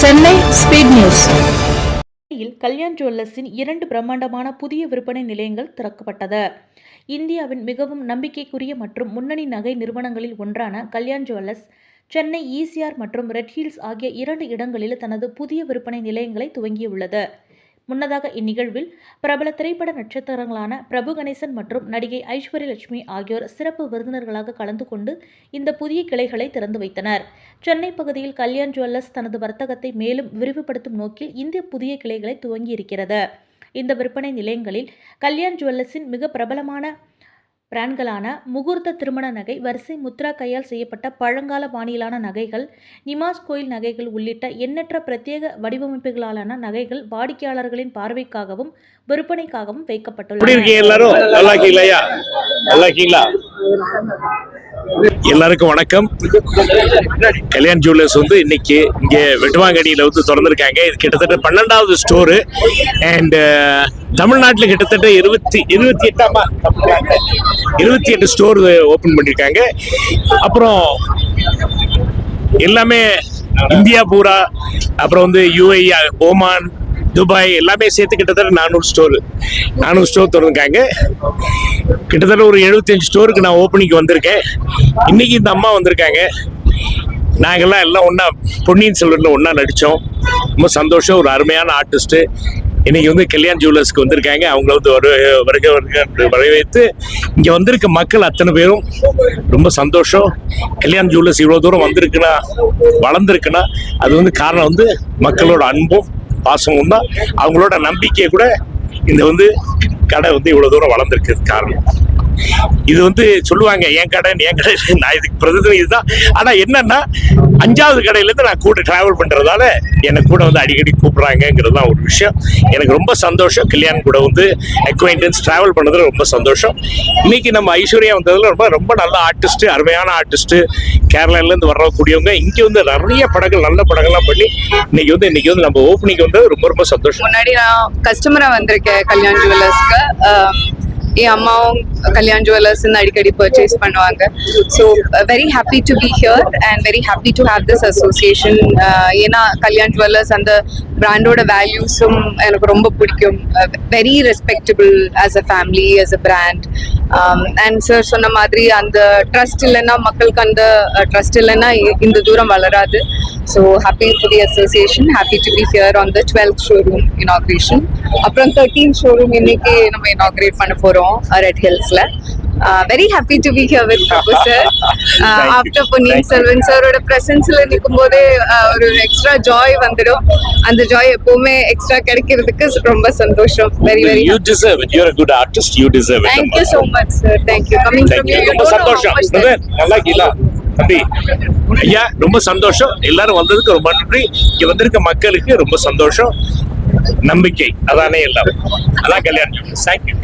Chennai speed news சென்னையில் கல்யாண் ஜுவல்லர்ஸின் இரண்டு பிரம்மாண்டமான புதிய விற்பனை நிலையங்கள் திறக்கப்பட்டது. இந்தியாவின் மிகவும் நம்பிக்கைக்குரிய மற்றும் முன்னணி நகை நிறுவனங்களில் ஒன்றான கல்யாண் ஜுவல்லர்ஸ் சென்னை ஈசிஆர் மற்றும் ரெட் ஹில்ஸ் ஆகிய இரண்டு இடங்களில் தனது புதிய விற்பனை நிலையங்களை துவங்கியுள்ளது. முன்னதாக இந்நிகழ்வில் பிரபல திரைப்பட நட்சத்திரங்களான பிரபு கணேசன் மற்றும் நடிகை ஐஸ்வர்ய லட்சுமி ஆகியோர் சிறப்பு விருந்தினர்களாக கலந்து கொண்டு இந்த புதிய கிளைகளை திறந்து வைத்தனர். சென்னை பகுதியில் கல்யாண் ஜுவல்லர்ஸ் தனது வர்த்தகத்தை மேலும் விரிவுபடுத்தும் நோக்கில் இந்த புதிய கிளைகளை துவங்கியிருக்கிறது. இந்த விற்பனை நிலையங்களில் கல்யாண் ஜுவல்லர்ஸின் மிக பிரபலமான பிராண்ட்களான முகூர்த்த திருமண நகை வரிசை முத்ரா கையால் செய்யப்பட்ட பழங்கால பாணியிலான நகைகள் நிமாஸ் கோயில் நகைகள் உள்ளிட்ட எண்ணற்ற பிரத்யேக வடிவமைப்புகளாலான நகைகள் வாடிக்கையாளர்களின் பார்வைக்காகவும் விற்பனைக்காகவும் வைக்கப்பட்டுள்ளன. எல்லாருக்கும் வணக்கம். கல்யாண் ஜுவல்லர்ஸ் வந்து இன்னைக்கு இங்கே வெட்டுவாங்கடியில் வந்து திறந்துருக்காங்க. இது கிட்டத்தட்ட பன்னெண்டாவது ஸ்டோரு அண்ட் uh, தமிழ்நாட்டில் கிட்டத்தட்ட இருபத்தி இருபத்தி எட்டாமா இருபத்தி எட்டு ஸ்டோர் ஓப்பன் பண்ணியிருக்காங்க அப்புறம் எல்லாமே இந்தியா பூரா அப்புறம் வந்து யூஏஇ ஓமான் துபாய் எல்லாமே சேர்த்து கிட்டத்தட்ட நானூறு ஸ்டோர் நானூறு ஸ்டோர் திறந்துருக்காங்க. கிட்டத்தட்ட ஒரு 75 ஸ்டோருக்கு நான் ஓப்பனிங் வந்திருக்கேன். இன்னைக்கு இந்த அம்மா வந்திருக்காங்க. நாங்கள்லாம் எல்லாம் ஒன்றா பொன்னியின் செல்வனில் ஒன்றா நடித்தோம் ரொம்ப சந்தோஷம் ஒரு அருமையான ஆர்டிஸ்ட்டு இன்னைக்கு வந்து கல்யாண் ஜுவல்லர்ஸ்க்கு வந்திருக்காங்க. அவங்கள வந்து வரு வருக வருக வரவேற்று இங்கே வந்திருக்க மக்கள் அத்தனை பேரும் ரொம்ப சந்தோஷம். கல்யாண் ஜுவல்லர்ஸ் இவ்வளோ தூரம் வந்திருக்குன்னா வளர்ந்துருக்குன்னா அது வந்து காரணம் வந்து மக்களோட அன்பும் பாசமும் தான். அவங்களோட நம்பிக்கையை கூட இந்த வந்து கடை வந்து இவ்வளோ தூரம் வளர்ந்துருக்கிறது காரணம். இது வந்து சொல்லுவாங்க என் கடை என் கடை. நான் இதுக்கு பிரதிநிதி இதுதான் ஆனா என்னன்னா அஞ்சாவது கடையில இருந்து நான் கூட டிராவல் பண்ணுறதால என்னை கூட வந்து அடிக்கடி கூப்பிட்றாங்கங்கிறது தான் ஒரு விஷயம். எனக்கு ரொம்ப சந்தோஷம். கல்யாண் கூட வந்து அக்வைண்டன்ஸ் ட்ராவல் பண்ணதுல ரொம்ப சந்தோஷம். இன்னைக்கு நம்ம ஐஸ்வர்யா வந்ததில் ரொம்ப ரொம்ப நல்ல ஆர்டிஸ்ட்டு அருமையான ஆர்டிஸ்ட்டு கேரளாலேருந்து வரக்கூடியவங்க இங்கே வந்து நிறைய படங்கள் நல்ல படங்கள்லாம் பண்ணி இன்னைக்கு வந்து இன்னைக்கு வந்து நம்ம ஓப்பனிங் வந்து ரொம்ப ரொம்ப சந்தோஷம். முன்னாடி நான் கஸ்டமராக வந்திருக்கேன் கல்யாண் ஜுவல்லர்ஸ்க்கு என் அம்மாவும் கல்யாண் ஜுவல்லர்ஸ் அடிக்கடி பர்ச்சேஸ் பண்ணுவாங்க. So very happy to be here and very happy to have this association ஏன்னா கல்யாண் ஜுவல்லர்ஸ் அந்த பிராண்டோட வேல்யூஸும் எனக்கு ரொம்ப பிடிக்கும். Very respectable as a family as a brand and sir சொன்ன மாதிரி அந்த ட்ரஸ்ட் இல்லைன்னா மக்களுக்கு அந்த ட்ரஸ்ட் இல்லைன்னா இந்த தூரம் வளராது. So happy to the association happy to be here on the twelfth showroom inauguration அப்புறம் தேர்ட்டீன் ஷோரூம் இன்னைக்கு நம்ம இனாக்ரேட் பண்ண போகிறோம் red ஹில்ஸில் very happy to be here with Prabhu sir after Ponniyin Selvan சாரோட ப்ரெசன்ஸில் நிற்கும் போதே ஒரு எக்ஸ்ட்ரா ஜாய் வந்துடும். அந்த ஜாய் எப்பவுமே எக்ஸ்ட்ரா கிடைக்கிறதுக்கு ரொம்ப சந்தோஷம். Very very you deserve it your good artist you deserve it much sir thank you coming from Thank you. You ரொம்ப சந்தோஷம். நல்லா இருக்கீங்களா? தம்பி ஐயா ரொம்ப சந்தோஷம். எல்லாரும் வந்ததுக்கு ரொம்ப நன்றி. இங்க வந்திருக்க மக்களுக்கு ரொம்ப சந்தோஷம். நம்பிக்கை. அதானே எல்லாம். அதான் கல்யாணம். தேங்க்யூ